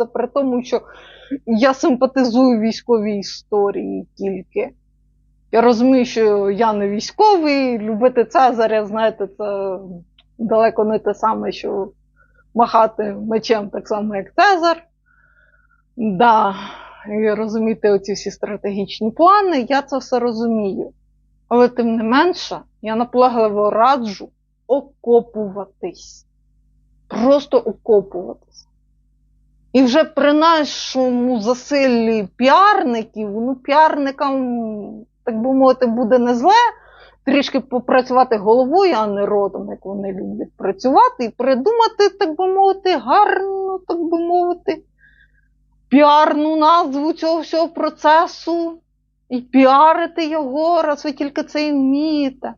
Це при тому, що я симпатизую військовій історії тільки. Я розумію, що я не військовий, любити Цезаря, знаєте, це далеко не те саме, що махати мечем так само, як Цезар. Да, і розуміти оці всі стратегічні плани, я це все розумію. Але тим не менше, я наполегливо раджу окопуватись. Просто окопуватись. І вже при нашому засиллі піарників, ну, піарникам, так би мовити, буде не зле трішки попрацювати головою, а не ротом, як вони люблять працювати, і придумати, так би мовити, гарну, так би мовити, піарну назву цього всього процесу. І піарити його, раз ви тільки це і вмієте.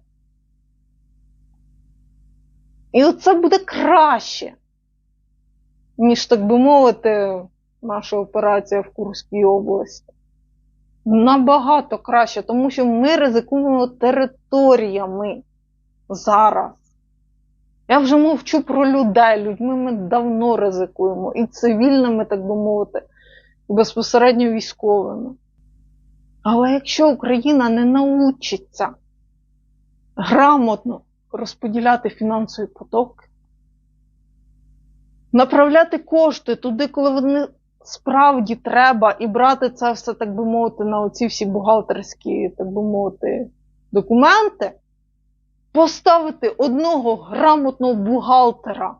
І оце буде краще, ніж, так би мовити, наша операція в Курській області. Набагато краще, тому що ми ризикуємо територіями зараз. Я вже мовчу про людей. Людьми ми давно ризикуємо. І цивільними, так би мовити, і безпосередньо військовими. Але якщо Україна не научиться грамотно розподіляти фінансові потоки, направляти кошти туди, коли вони справді треба, і брати це все, так би мовити, на оці всі бухгалтерські, так би мовити, документи, поставити одного грамотного бухгалтера